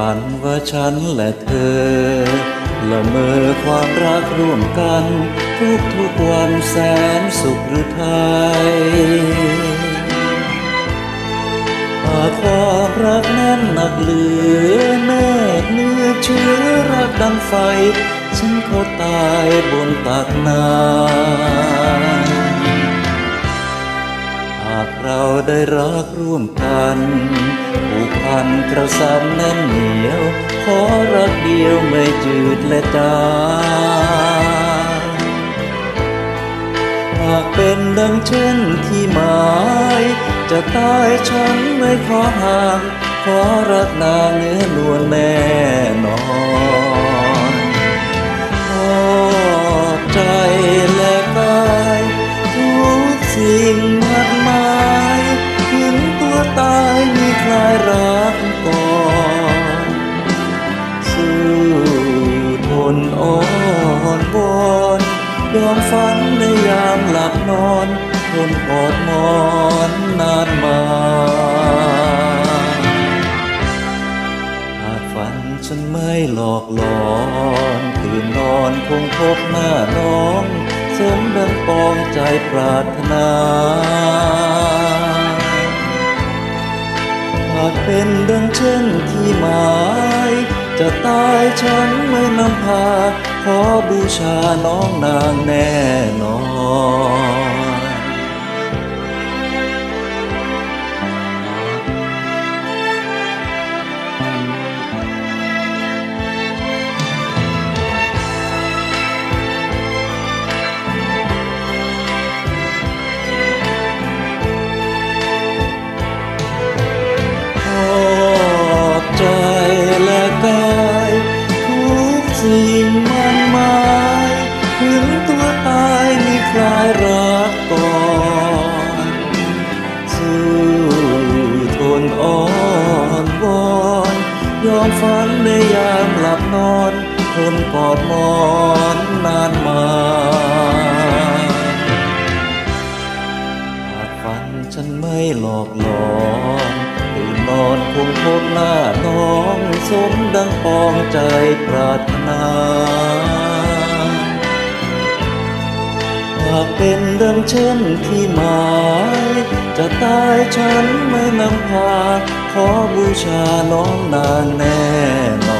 ฝันว่าฉันและเธอ ละเมอความรักร่วมกัน ทุกทุกวันแสนสุขหรือไทยหากความรักนั้นหนักเหลือแนบเนื้อเชื้อรักดังไฟ ฉันขอตายบนตักน้ำ เราได้รักร่วมกันผูกพันกระสำแน่นเหนียว ขอรักเดียวไม่จืดและจางหากเป็นดังเช่นที่หมาย จะตายฉันไม่ขอห่าง ขอรักนางเนื้อนวลแน่นอน อนทนกอดมอนนานมาหากฝันฉันไม่หลอกหลอนตื่นนอนคงพบหน้าน้องสมดังปองใจปรารถนาหากเป็นดังเช่นที่หมายจะตายฉันไม่นำพาขอบูชาน้องนางแน่นอนิ่งมันหมายถึงตัวตายมีใครรักก่อนสู้ทนอ่อนวอนยอมฝันในยามหลับนอนทนกอดมอนนานมา มดังปองใจปรารถนาหากเป็นดังเช่นที่หมาย จะตายฉันไม่นำพา ขอบูชาน้องนางแน่นอน